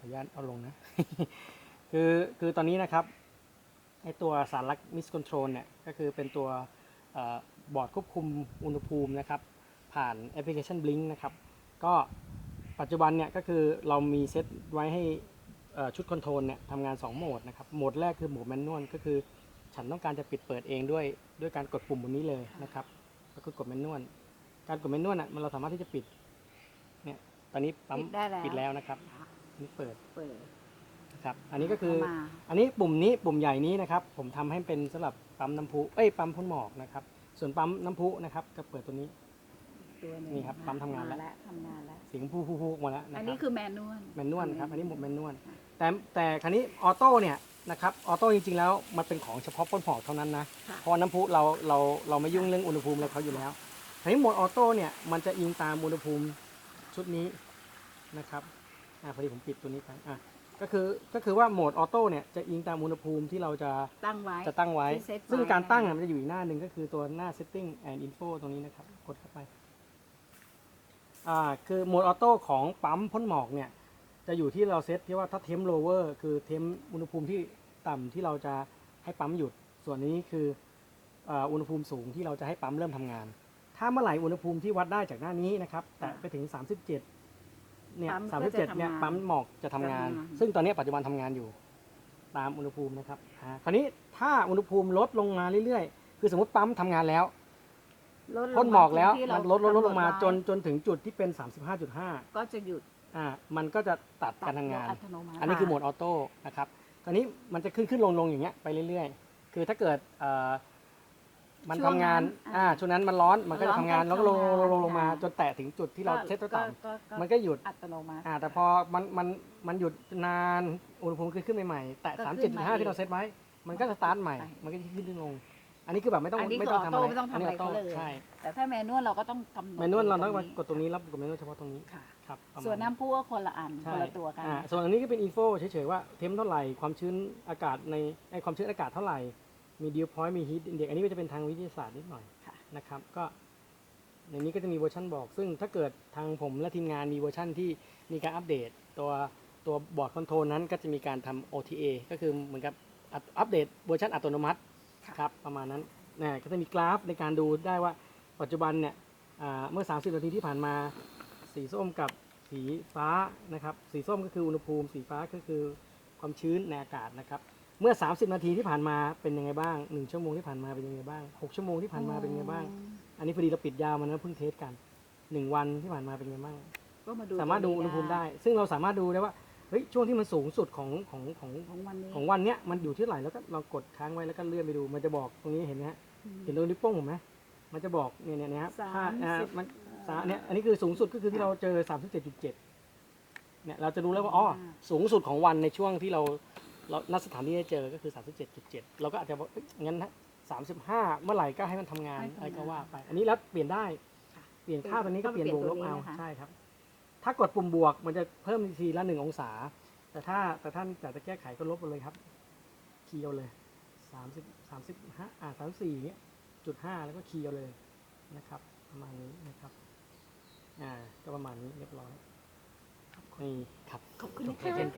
ขออนุญาตเอาลงนะ คือคือตอนนี้นะครับไอตัวสารลักมิสคอนโทรลเนี่ยก็คือเป็นตัวเอ่อบอร์ดควบคุมอุณหภูมินะครับ ผ่านแอปพลิเคชัน Blink นะครับ ก็ปัจจุบันเนี่ยก็คือเรามีเซตไว้ให้เอ่อชุดคอนโทรลเนี่ยทำงาน 2 โหมดนะครับ โหมดแรกคือโหมดแมนนวลก็คือ ฉันต้องการจะปิดเปิดเองด้วยด้วยการกดปุ่มบนนี้เลยนะครับ ก็คือกดแมนนวลการกดแมนนวลอะมันเราสามารถที่จะปิดเนี่ยตอนนี้ปั๊มปิดได้แล้วปิดแล้วนะครับอั นนี่เปิดเปิด นะครับ อันนี้ก็คือเข้ามา อันนี้ปุ่มนี้ปุ่มใหญ่นี้นะครับ ผมทำให้เป็นสำหรับปั๊มน้ำพุ เอ้ย ปั๊มพ่นหมอกนะครับ ส่วนปั๊มน้ำพุนะครับ ก็เปิดตัวนี้ ตัวหนึงนี่ครับปั๊มทำงานแล้วมแล้วทำงานแล้วเสียงพูพูพูมาแล้วนะอันคนี้รับคือแมนนวล แมนนวลครับ อันนี้หมดแมนนวลค่ะแต่แต่คันนี้ออโต้เนี่ยนะครับ ออโต้จริงๆแล้วมันเป็นของเฉพาะพ่นหมอกเท่านั้นนะ ค่ะ เพราะว่าน้ำพุเราเราเราไม่ยุ่งเรื่องอุณหภูมิอะไรเขาอยู่แล้วทีนี้โหมดออโต้เนี่ยมันจะอิงตามอุณหภูมิชุดนี้นะครับ อ่าพอดีผมปิดตัวนี้ไปอะก็คือก็คือว่าโหมดออโต้เนี่ยจะอิงตามอุณหภูมิที่เราจะตั้งไว้ จะตั้งไว้ ที่เซตไว้ ซึ่งการตั้งอะมันจะอยู่อีกหน้าหนึ่งก็คือตัวหน้า setting and info ตรงนี้นะครับ กดเข้าไปอ่าคือโหมดออโต้ของปั๊มพ่นหมอกเนี่ย จะอยู่ที่เราเซตที่ว่าถ้าเทมโลเวอร์คือเทมอุณหภูมิที่ต่ำที่เราจะให้ปั๊มหยุด ส่วนนี้คืออ่าอุณหภูมิสูงที่เราจะให้ปั๊มเริ่มทำงาน ถ้าเมื่อไหร่อุณหภูมิที่วัดได้จากหน้านี้นะครับ แตะไปถึง 37 เนี่ยปั๊มก็สามสิบจะเจ็ดเนี่ยทำงานปั๊มหมอกจะทำงาน จะทำงาน ซึ่งตอนนี้ปัจจุบันทำงานอยู่ ตามอุณหภูมินะครับอ่าคราวนี้ถ้าอุณหภูมิลดลงมาเรื่อยๆ คือสมมติปั๊มทำงานแล้วลดลงพ่นหมอกแล้วที่มัเรานลดลดลดลงมาำหดจนไว้จนถึงจุดที่เป็น 35.5ก็จะหยุดอ่ามันก็จะตัดการทำงาน อัตโนมัติอันนี้คือโหมดออโต้นะครับ ตอนนี้มันจะขึ้นขึ้นลงลงอย่างเงี้ยไปเรื่อยๆ คือถ้าเกิดเอ่อ มันทำงานอ่าช่วงนั้นมันร้อนมันก็จะทำงานแล้วก็ลงลงลงลงมา จนแตะถึงจุดที่เราเซตตัวต่ก็ำมันก็หยุดอัตโนมัติ อ่าแต่พอมันมันมันหยุดนานอุณหภูมิขึ้นขึ้นใหม่ๆแตะก็ขึ้นมาอีก37.5ที่เราเซตไว้ มันก็สตาร์ทใหม่ ไปมันก็จะขึ้นขึ้นลง อันนี้คือแบบไม่ต้องอันนี้ไม่คือต้องออทำโต้อะไรไม่ต้องทำอะไรนนี้เขาเลย ใช่แต่ถ้าแมนนวลเราก็ต้องกำหนดแมนนวลเราต้องตมากดตรงนี้แล้วกดแมนนวลเฉพาะตรงนี้ค่ะ ครับประมาณ ส่วนน้ำพุก็คนละอันใช่คนละตัวกัน อ่าส่วนอันนี้ก็เป็นอินโฟเฉยๆว่าเทมเท่าไหร่ความชื้นอากาศในไอความชื้นอากาศเท่าไหร่ มีดิวพอยต์มีฮีทอินเด็กอันนี้ก็จะเป็นทางวิทยาศาสตร์นิดหน่อยค่ะ นะครับก็ในนี้ก็จะมีเวอร์ชันบอก ซึ่งถ้าเกิดทางผมและทีมงานมีเวอร์ชันที่มีการอัปเดต ตัวตัวบอร์ดคอนโทรลนั้นก็จะมีการทำ OTA ก็คือเหมือนกับอัปอัปเดตเวอร์ชันอัตโนมัติค่ะ ครับประมาณนั้นนะก็จะมีกราฟในการดูได้ว่าปัจจุบันเนี่ยอ่าเมื่อ 30 นาทีที่ผ่านมา สีส้มกับสีฟ้านะครับ สีส้มก็คืออุณหภูมิ สีฟ้าก็คือความชื้นในอากาศนะครับ เมื่อ 30 นาทีที่ผ่านมาเป็นยังไงบ้าง1ชั่วโมงที่ผ่านมาเป็นยังไงบ้าง6ชั่วโมงที่ผ่านมาเป็นยังไงบ้าง อันนี้พอดีเราปิดยาวมานะเพิ่งเทสกัน1วันที่ผ่านมาเป็นยังไงบ้าง ก็มาดูสามารถดูอุณหภูมิได้ ซึ่งเราสามารถดูได้ว่าเฮ้ยช่วงที่มันสูงสุดของของของของวันนี้ของวันเนี้ยมันอยู่ที่เท่าไหร่แล้วก็เรากดค้างไว้แล้วก็เลื่อนไปดู มันจะบอกตรงนี้เห็นไหมฮะเห็นตรงนิ้วโป้งผมไหมมันจะบอกเนี่ยเนี่ยนะครับสามค่าอ่าสิบมันสาเนี่ยอันนี้คือสูงสุดก็คือที่เราเจอ37.7เนี่ยเราจะรู้แล้วว่าอ๋อสูงสุดของวันในช่วงที่เรา เราณสถานที่ได้เจอก็คือ 37.7 เราก็อาจจะบอกเอ้ยงั้นนะ35 เมื่อไหร่ก็ให้มันทำงานให้ทำงานอะไรก็ว่าไป อันนี้แล้วเปลี่ยนได้ ค่ะเปลี่ยนค่าตัวนี้ก็ก็เปลี่ยนเปลี่บยนวกลบตัวนี้เอานะคะ ใช่ครับ ถ้ากดปุ่มบวกมันจะเพิ่มทีละหนึ่งองศา แต่ถ้าแต่ท่านอยากจะแก้ไขก็ลบไปเลยครับคีย์เอาเลยสามสิบสามสิบห้าอ่าสามสี่เนี้ยจุดห้าแล้วก็คีย์เอาเลยนะครับ ประมาณนี้นะครับ อ่า ก็ประมาณนี้เรียบร้อยนี่ครับ ขอบคุณจบนะไปคะเช่น